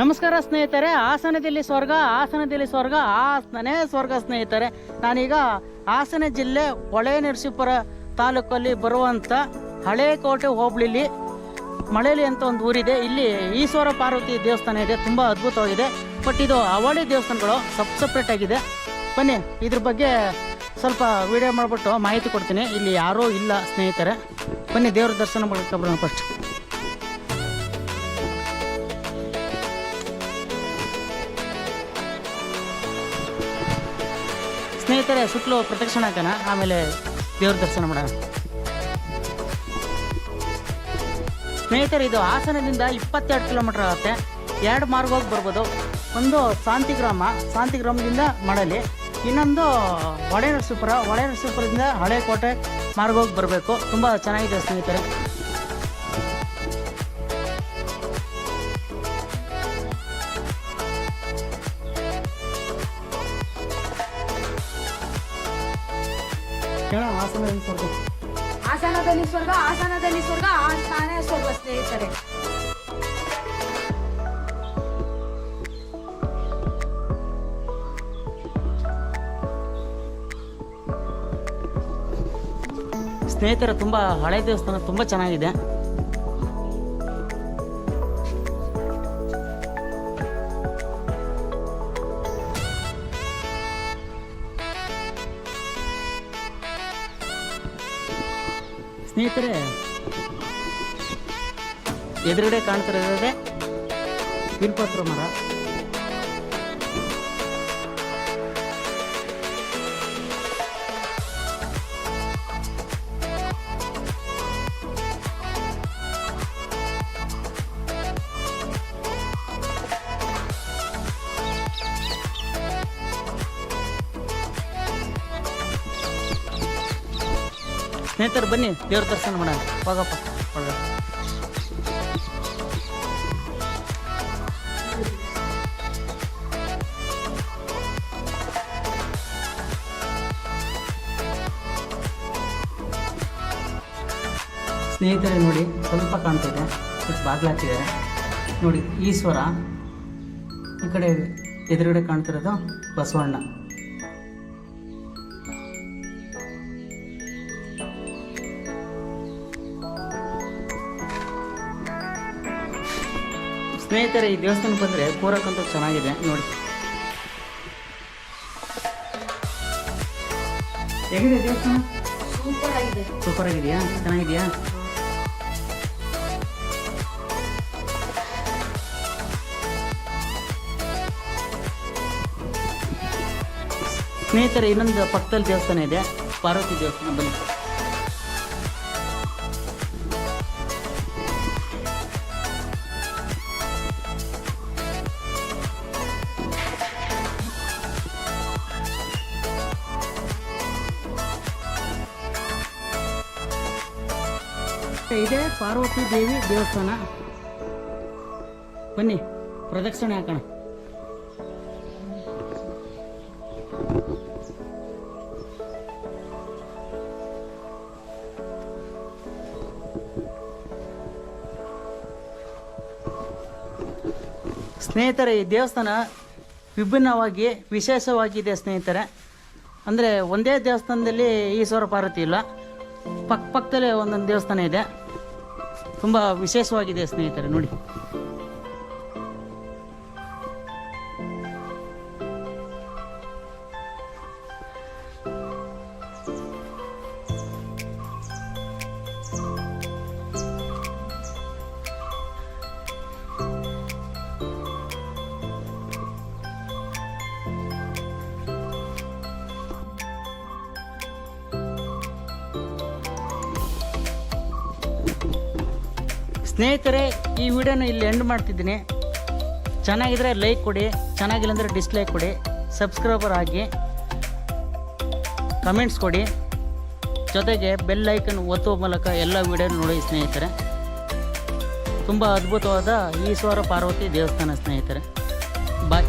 ನಮಸ್ಕಾರ ಸ್ನೇಹಿತರೆ, ಹಾಸನದಲ್ಲಿ ಸ್ವರ್ಗ ಹಾಸನದಲ್ಲಿ ಸ್ವರ್ಗ, ಹಾಸನೇ ಸ್ವರ್ಗ ಸ್ನೇಹಿತರೆ. ನಾನೀಗ ಹಾಸನ ಜಿಲ್ಲೆ ಹೊಳೆ ನರಸೀಪುರ ತಾಲೂಕಲ್ಲಿ ಬರುವಂಥ ಹಳೆ ಕೋಟೆ ಹೋಬಳಿಲಿ ಮಳೇಲಿ ಅಂತ ಒಂದು ಊರಿದೆ. ಇಲ್ಲಿ ಈಶ್ವರ ಪಾರ್ವತಿ ದೇವಸ್ಥಾನ ಇದೆ, ತುಂಬ ಅದ್ಭುತವಾಗಿದೆ. ಬಟ್ ಇದು ಅವಳಿ ದೇವಸ್ಥಾನಗಳು ಸಪ್ ಸಪ್ರೇಟ್ ಆಗಿದೆ. ಬನ್ನಿ, ಇದ್ರ ಬಗ್ಗೆ ಸ್ವಲ್ಪ ವಿಡಿಯೋ ಮಾಡಿಬಿಟ್ಟು ಮಾಹಿತಿ ಕೊಡ್ತೀನಿ. ಇಲ್ಲಿ ಯಾರೂ ಇಲ್ಲ ಸ್ನೇಹಿತರೆ. ಬನ್ನಿ ದೇವ್ರ ದರ್ಶನ ಮಾಡ್ಕೊಬರೋಣ ಫಸ್ಟ್ ಸ್ನೇಹಿತರೆ ಸುತ್ತಲೂ ಪ್ರೊಟೆಕ್ಷನ್ ಹಾಕೋಣ ಆಮೇಲೆ ದೇವ್ರ ದರ್ಶನ ಮಾಡೋಣ. ಸ್ನೇಹಿತರೆ, ಇದು ಹಾಸನದಿಂದ ಇಪ್ಪತ್ತೆರಡು ಕಿಲೋಮೀಟರ್ ಆಗುತ್ತೆ. ಎರಡು ಮಾರ್ಗ ಹೋಗಿ ಬರ್ಬೋದು. ಒಂದು ಶಾಂತಿಗ್ರಾಮ. ಶಾಂತಿಗ್ರಾಮದಿಂದ ಮಡಲಿ ಇನ್ನೊಂದು ಹೊಳೆ ನರಸೀಪುರ ಹೊಳೆ ನರಸೀಪುರದಿಂದ ಹಳೆ ಕೋಟೆ ಮಾರ್ಗ ಹೋಗಿ ಬರಬೇಕು. ತುಂಬ ಚೆನ್ನಾಗಿದೆ ಸ್ನೇಹಿತರೆ. ಕೇಳೋಣ ಹಾಸನದಲ್ಲಿ ಸ್ವರ್ಗ. ಹಾಸನದಲ್ಲಿ ಸ್ವರ್ಗ ಆಸನದಲ್ಲಿ ಸ್ವರ್ಗ ಹಾಸನೇ ಸ್ವರ್ಗ ಸ್ನೇಹಿತರೆ. ಸ್ನೇಹಿತರ ತುಂಬ ಹಳೆ ದೇವಸ್ಥಾನ ತುಂಬ ಚೆನ್ನಾಗಿದೆ. ಸ್ನೇಹಿತರೆ ಎದುರುಗಡೆ ಕಾಣ್ತಿರೋದೇ ಬಿಲ್ಪತ್ರ ಮರ ಸ್ನೇಹಿತರು ಬನ್ನಿ, ದೇವ್ರ ದರ್ಶನ ಮಾಡೋಣ. ಹೋಗಪ್ಪ ಒಳಗೆ ಸ್ನೇಹಿತರೆ ನೋಡಿ, ಸ್ವಲ್ಪ ಕಾಣ್ತಿದೆ ಸ್ವಲ್ಪ ಬಾಗಿಲು ಹಾಕಿದ್ದಾರೆ ನೋಡಿ, ಈಶ್ವರ, ಈ ಕಡೆ ಎದುರುಗಡೆ ಕಾಣ್ತಿರೋದು ಬಸವಣ್ಣ. ಸ್ನೇಹಿತರೆ ಈ ದೇವಸ್ಥಾನಕ್ಕೆ ಬಂದರೆ ಕೂರಕ್ಕಂತೂ ಚೆನ್ನಾಗಿದೆ. ನೋಡಿ. ಹೇಗಿದೆ ದೇವಸ್ಥಾನ? ಸೂಪರ್ ಆಗಿದೆ ಸೂಪರ್ ಆಗಿದೆಯಾ ಚೆನ್ನಾಗಿದೆಯಾ? ಸ್ನೇಹಿತರೆ ಇನ್ನೊಂದು ಪಕ್ಕದಲ್ಲಿ ದೇವಸ್ಥಾನ ಇದೆ. ಪಾರ್ವತಿ ದೇವಸ್ಥಾನ ಬನ್ನಿ. ಇದೆ. ಪಾರ್ವತಿ ದೇವಿ ದೇವಸ್ಥಾನ. ಬನ್ನಿ, ಪ್ರದಕ್ಷಿಣೆ ಹಾಕೋಣ. ಸ್ನೇಹಿತರೆ, ಈ ದೇವಸ್ಥಾನ ವಿಭಿನ್ನವಾಗಿ ವಿಶೇಷವಾಗಿದೆ ಸ್ನೇಹಿತರೆ. ಅಂದರೆ ಒಂದೇ ದೇವಸ್ಥಾನದಲ್ಲಿ ಈಶ್ವರ ಪಾರ್ವತಿ ಇಲ್ಲ. ಪಕ್ಕ ಪಕ್ಕದಲ್ಲೇ ಒಂದೊಂದು ದೇವಸ್ಥಾನ ಇದೆ. ತುಂಬ ವಿಶೇಷವಾಗಿದೆ ಸ್ನೇಹಿತರೆ ನೋಡಿ. ಸ್ನೇಹಿತರೆ, ಈ ವಿಡಿಯೋನ ಇಲ್ಲಿ ಎಂಡ್ ಮಾಡ್ತಿದ್ದೀನಿ. ಚೆನ್ನಾಗಿದ್ರೆ ಲೈಕ್ ಕೊಡಿ, ಚೆನ್ನಾಗಿಲ್ಲ ಅಂದರೆ ಡಿಸ್ಲೈಕ್ ಕೊಡಿ ಸಬ್ಸ್ಕ್ರೈಬರ್ ಆಗಿ ಕಮೆಂಟ್ಸ್ ಕೊಡಿ. ಜೊತೆಗೆ ಬೆಲ್ ಐಕನ್ ಒತ್ತುವ ಮೂಲಕ ಎಲ್ಲ ವಿಡಿಯೋ ನೋಡಿ ಸ್ನೇಹಿತರೆ. ತುಂಬ ಅದ್ಭುತವಾದ ಈಶ್ವರ ಪಾರ್ವತಿ ದೇವಸ್ಥಾನ ಸ್ನೇಹಿತರೆ. ಬಾಯ್